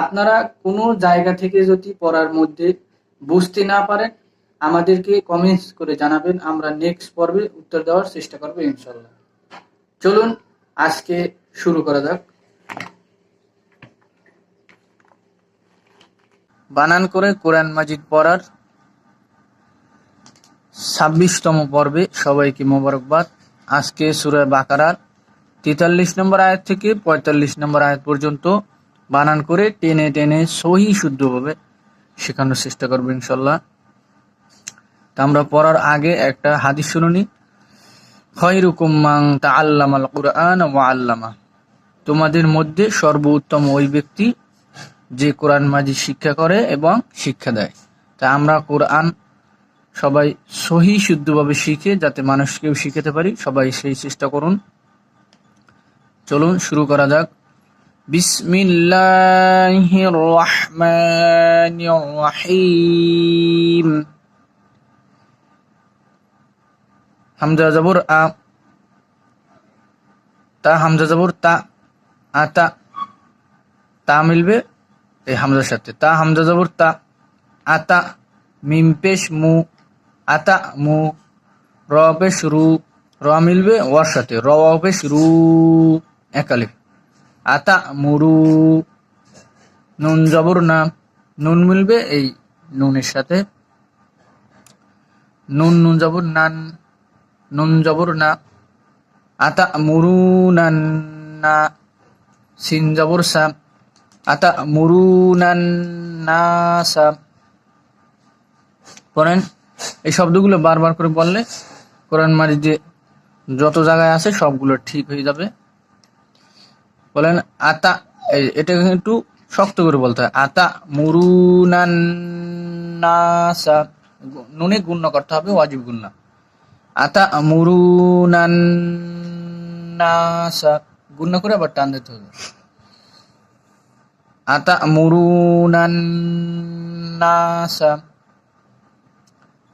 আপনারা কোনো জায়গা থেকে যদি পড়ার মধ্যে বুঝতে না পারেন, আমাদেরকে কমেন্টস করে জানাবেন। আমরা নেক্সট পর্বে উত্তর দেওয়ার চেষ্টা করব ইনশাল্লাহ চলুন, আজকে শুরু করা যাক। বানান করে কোরআন মাজিদ পড়ার ছাব্বিশতম পর্বে সবাইকে মোবারকবাদ। আজকে সুরায় বাকারার তেতাল্লিশ নম্বর আয়াত থেকে পঁয়তাল্লিশ নম্বর আয়াত পর্যন্ত বানান করে টেনে টেনে সহি শুদ্ধভাবে শেখানোর চেষ্টা করব ইনশাল্লাহ। তা আমরা পড়ার আগে একটা হাদিস শুনুনি কুরআন আল্লামা। তোমাদের মধ্যে সর্বোত্তম ওই ব্যক্তি যে কোরআন মাজি শিক্ষা করে এবং শিক্ষা দেয়। তা আমরা কোরআন সবাই সহি শুদ্ধভাবে শিখে যাতে মানুষকেও শিখাতে পারি, সবাই সেই চেষ্টা করুন। চলুন, শুরু করা যাক। বিসমিল্লাহির রহমানির রহিম হামজা জবর আ, তা, হামজা তা আতা তা মিলবে? এই হামজার সাথে। তা, হামজা জবর তা আতা মিম পেশ মু আতা মু, র পেশ রু, র মিলবে? ওয়ার সাথে। র রু একালিফ আতা মুরু নুন জবর না। নুন মিলবে এই নুনের সাথে। নুন নুন জবর নান, নুন জবর না। আতা মুরু নান না। সিন জবর সা। আতা মুরু নান না সা। পড়েন। এই শব্দগুলো বারবার করে বললে কোরআন মারি যে যত জায়গায় আছে সবগুলো ঠিক হয়ে যাবে। বলেন আতা এটা একটু শক্ত করে বলতে হয়। আতা মুরুনান্নাসা নুনে গুণ্য করতে হবে, ওয়াজিব গুণ্য আতা মুরুনান্নাসা গুণ্য করে আবার টান দিতে হবে। আতা মুরুনান্নাসা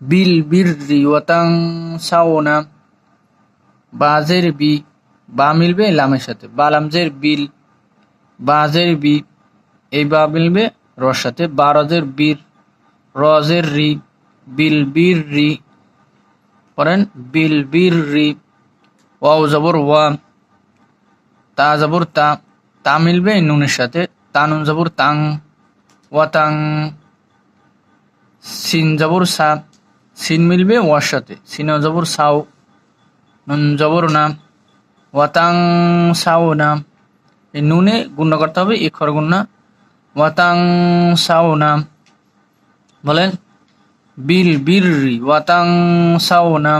বিল বিররি ওয়াতাং সাওনা, বাজের বি বা মিলবে, লামের সাথে। বালামজের বিল বাজের বি, এই বা মিলবে, রর সাথে। বারজের বীর, রজের রি, বিল বীর রি, পড়েন, বিল বীর রি, ওয়াও জবর ওয়া, তা জবর তা তা মিলবে নুনের সাথে। তা নুন জবর তাং ওয়াতাং সিন জবর সা, সিন মিলবে ওয়ার সাথে। সিন জবর সাও, নুন জবর না। ওয়াতাং সাও না এই নুনে গুণ্য করতে হবে ইখর গুণ্য ওয়াতাং সাও না বলেন বিল বিররি ওয়াতাং সাও না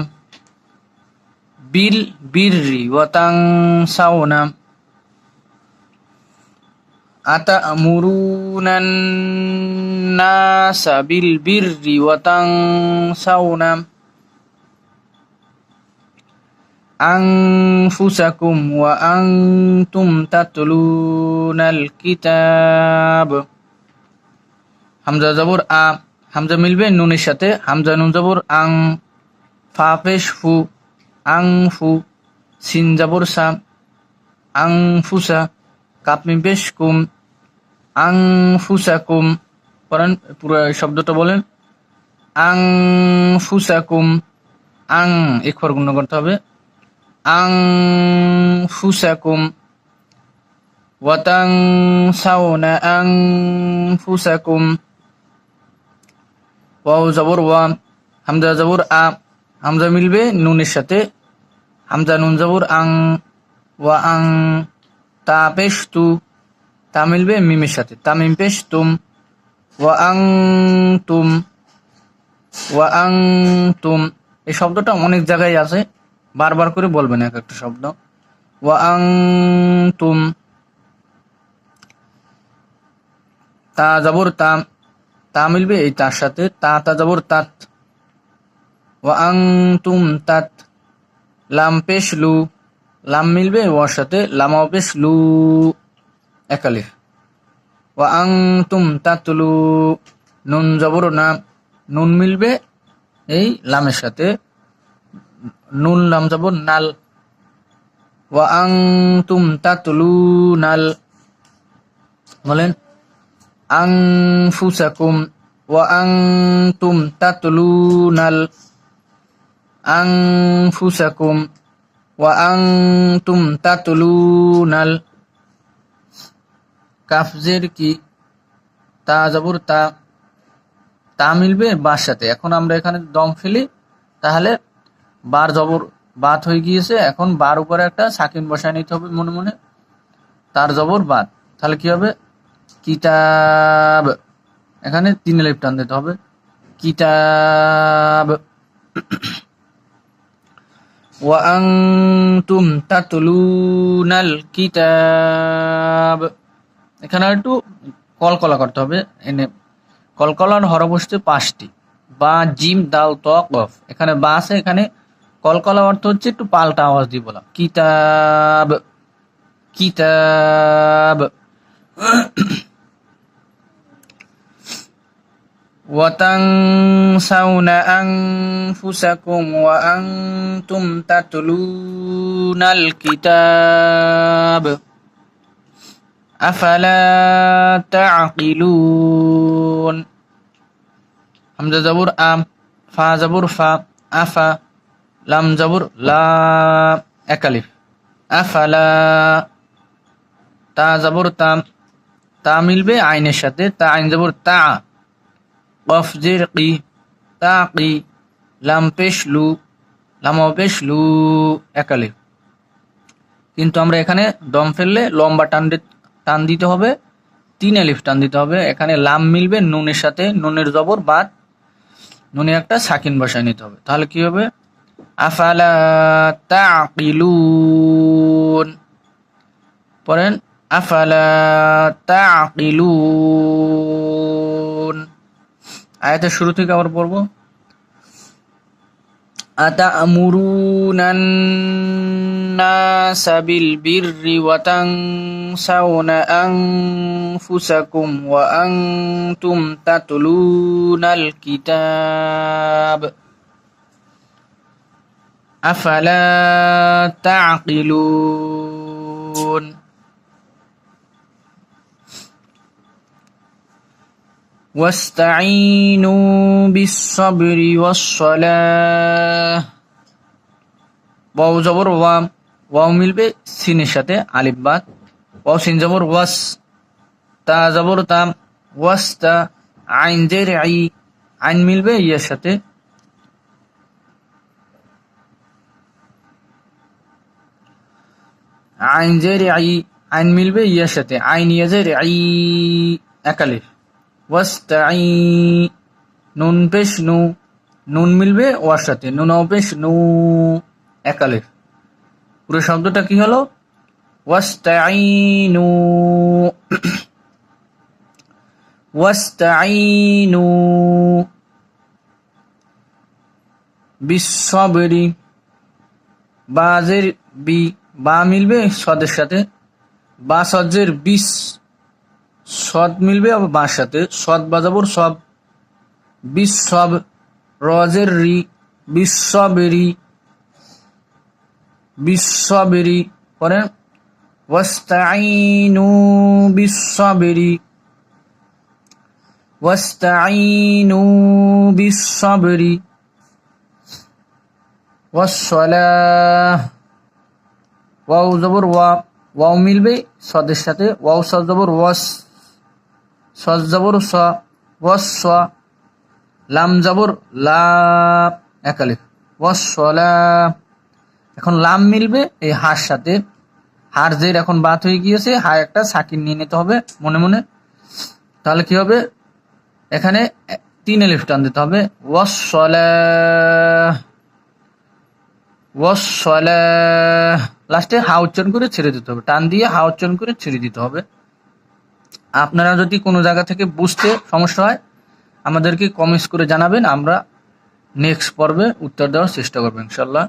বিল বিররি ওয়াতাং সাও না أتأمرون الناس بالبر وتنسون أنفسكم وأنتم تتلون الكتاب হামজা জবর আ হামজা মিলবে নুনের সাথে হামজা নুন জবর আং ফা পেশ ফু আং ফু সিন জবর সা আং ফুসা কাপ মিম পেশ কুম আং ফুসা কুম পড়েন পুরো শব্দটা বলেন আং ফুসা কুম আং একবার গুণ করতে হবে সাউনা আং ফুসাকুম ওয়াও জবর ওয়া হামজা জবর আ হামজা মিলবে নুনের সাথে হামজা নুন জবর আং ওয়া আং তা পেশ তু তা মিলবে মিমের সাথে তা মিম পেশ তুম ওয়া আং তুম ওয়া আং তুম এই শব্দটা অনেক জায়গায় আছে। বারবার করে বলবেন এক একটা শব্দ। ওয়া তুম তা জবর তা তা মিলবে এই তার সাথে, তা তা জবর তাত। ওয়া তুম তাত, লাম পেশ লু লাম মিলবে ওয়ার সাথে, লামাও পেশ লু একালিফ ওয়া তুম তাতলু, নুন জবর না, নুন মিলবে এই লামের সাথে নুন লাম যাব নাল। ওয়া আং তুম তাতলু নাল বলেন আং ফুসাকুম ওয়া আং তুম তাতলু নাল আং ফুসাকুম ওয়া আং তুম তাতলু নাল কাফজের কি? তা জবর তা। তা মিলবে বার সাথে এখন আমরা এখানে দম ফেলি। তাহলে বার জবর বাত হয়ে গিয়েছে, এখন বার উপরে একটা সাকিন বসায় নিতে হবে মনে মনে। তার জবর বাদ তাহলে কি হবে? কিতাব। এখানে তিন লেপ টান দিতে হবে। কিতাব। ওয়াংতুম তাতলুনাল কিতাব। এখানে একটু কলকলা করতে হবে। এনে কলকলার হর বসতে পাঁচটি। বা, জিম দাল ত, কফ। এখানে বা আছে, এখানে কলকলা অর্থ হচ্ছে একটু পাল্টা আওয়াজ দিয়ে বলা কিতাব কিতাব وتنسون أنفسكم وأنتم تتلون الكتاب أفلا تعقلون হামজা জবর আম ফা জবর ফা আফা লাম জবর, লা একালিফ আফালা, তা জবর তাম তা মিলবে আইনের সাথে। তা আইন জবর, তা, কফ জের কি, তা কি, লাম পেশ লু, লাম পেশ লু একালিফ কিন্তু আমরা এখানে দম ফেললে লম্বা টান টান দিতে হবে, তিন আলিফ টান দিতে হবে। এখানে লাম মিলবে নুনের সাথে, নুনের জবর বাদ, নুনে একটা সাকিন বসায় নিতে হবে। তাহলে কি হবে? আফালা তাকিলুন পড়েন আফালা তাকিলুন আয়াতের শুরু থেকে আবার পড়বো أتأمرون الناس بالبر وتنسون أنفسكم وأنتم تتلون الكتاب أفلا تعقلون واستعينوا بالصبر والصلاة ওয়াও জবর ওয়াম ওয়াও মিলবে সিনের সাথে আলিফ বাদ ওয়াও সিন জবর ওয়াস তা জবর তাম ওয়াস তা আইন জের আই আইন মিলবে ইয়ের সাথে আইন জের আই আইন মিলবে ইয়ের সাথে। আইন ইয়াজের আই একালিফ ওয়াস্তাই নুন পেশ নু। নুন মিলবে ওয়ার সাথে। নুন পেশ নু একালিফ পুরো শব্দটা কি হলো? ওয়াস্তাইনু ওয়াস্তাইনু বিশ্বরি বাজের বি বা মিলবে সদের সাথে। বা সজ্জের বিশ সদ মিলবে, আবার বাঁর সাথে। সদ বাজাবর সব। বিশ্বব রজের রি বিশ্ববেরি বিশ্ববেরি পরে ওয়াস্তাইনু বিশ্ববেরি ওয়াস্তাইনু বিশ্ববেরি ওয়াসসালাহ। ওয়াও জবর, ওয়া ওয়াও মিলবে, সদের সাথে। ওয়াও সদ জবর, ওয়াস সদ জবর, স ওয়াস স লাম জবর, লা একালিফ ওয়াসলা এখন লাম মিলবে, এই হার সাথে। হার জের এখন বাত হয়ে গিয়েছে, হা একটা সাকিন নিয়ে নিতে হবে, মনে মনে। তাহলে কি হবে? এখানে তিন এলিফ টান দিতে হবে। ওয়াসলা ওয়াসলা লাস্টে হা উচ্চারণ করে ছেড়ে দিতে হবে টান দিয়ে হা উচ্চারণ করে ছেড়ে দিতে হবে আপনারা যদি কোনো জায়গা থেকে বুঝতে সমস্যা হয় আমাদেরকে কমেন্টস করে জানাবেন আমরা নেক্সট পর্বে উত্তর দেওয়ার চেষ্টা করবো ইনশাল্লাহ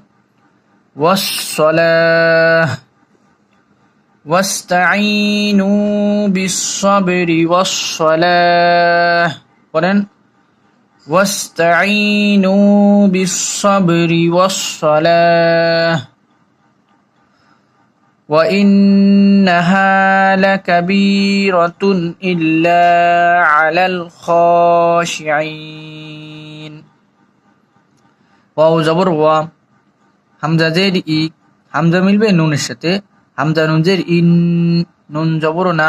ওয়াসসালাহ واستعينوا بالصبر والصلاة পড়েন واستعينوا بالصبر والصلاة وإنها لكبيرة إلا على الخاشعين ওয়াও জবর ওয়া হামজা জের ই হামজা মিলবে নুনের সাথে হামজা নুন জের ইন নুন জবর না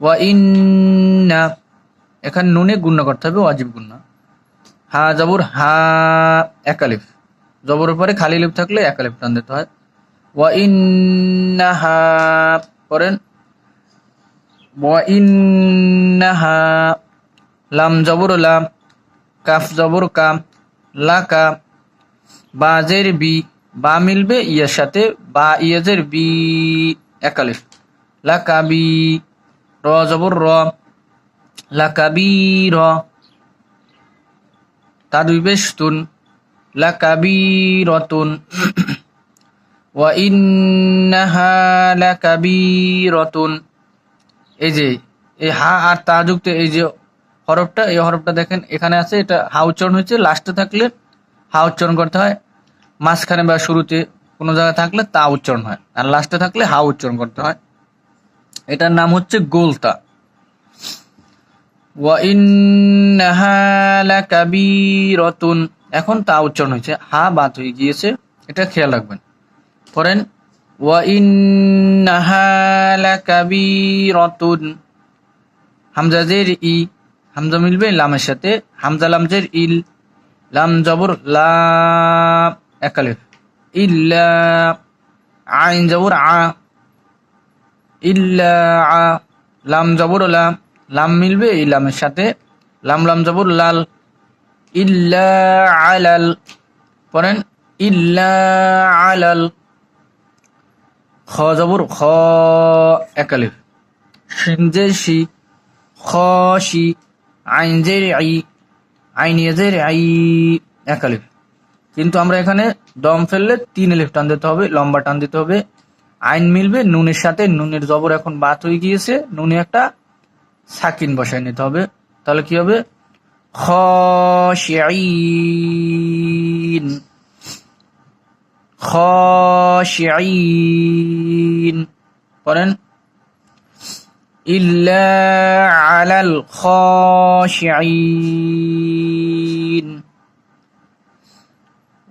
ওয়া ইন্না এখানে নুনে গুণনা করতে হবে ওয়াজিব গুণনা হা জবর হা একালিফ জবরের পরে খালি লিপ থাকলে একালিফ টান দিতে হয় লাম জবর লাম, কাফ জবর কাম, লাকা, বাজের বি, বা মিলবে ইয়ের সাথে, বা ইয়েজের বি একালিফ লাকাবি র জবর র লাকাবি র। তা দুই বেশ তুন। লাকাবি রতুন ওয়া ইন্নাহা লাকাবীরাতুন। এই যে, এই হা আর তা যুক্ত এই যে হরফটা, এই হরফটা দেখেন, এখানে আছে, এটা হা উচ্চারণ হয়েছে, লাস্টে থাকলে হা উচ্চারণ করতে হয়। মাঝখানে বা শুরুতে কোনো জায়গায় থাকলে তা উচ্চারণ হয়, আর লাস্টে থাকলে হা উচ্চারণ করতে হয়। এটার নাম হচ্ছে গোলতা। এখন তা উচ্চারণ হয়েছে, হা বাদ হয়ে গিয়েছে, এটা খেয়াল রাখবেন। পড়েন, ওয়া ইন্নাহা লাকাবীরাতুন। হামজা জের ই, হামজা মিলবে লামের সাথে, হামজা লামজের ইল, লাম জবর লা একালিফ ইল্লা, আইন জবর আ, ইল্লা আ, লাম জবর লাম লাম মিলবে এই লামের সাথে, লাম লাম জবর লাল, ইল্লা আলাল, পড়েন, ইল্লা আলাল। খ জবর খ একালিফ শিনজের শি খ শি আইন জের আই আইন জের আই একালিফ কিন্তু আমরা এখানে দম ফেললে তিন এলিফ টান দিতে হবে লম্বা টান দিতে হবে আইন মিলবে নুনের সাথে নুনের জবর এখন বাত হয়ে গিয়েছে নুনে একটা সাকিন বসায় নিতে হবে তাহলে কি হবে খ خاشعين পড়েন إلا على الخاشعين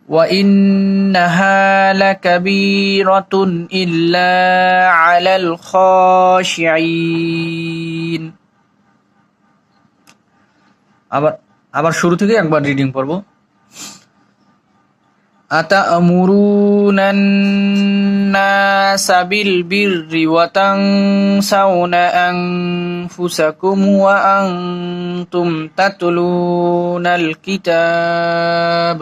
وإنها لكبيرة إلا على الخاشعين আবার আবার শুরু থেকে একবার রিডিং পড়বো أتأمرون الناس بالبر وتنسون أنفسكم وأنتم تتلون الكتاب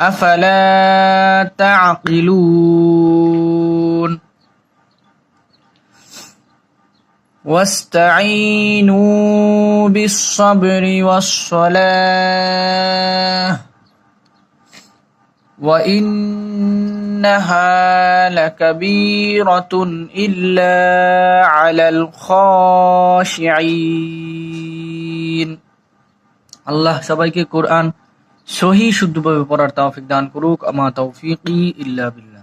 أفلا تعقلون واستعينوا بالصبر والصلاة وإنها لكبيرة إلا على الخاشعين আল্লাহ সবাইকে কোরআন সহি শুদ্ধভাবে পড়ার তৌফিক দান করুক আমা তৌফিকি ইল্লা বিল্লাহ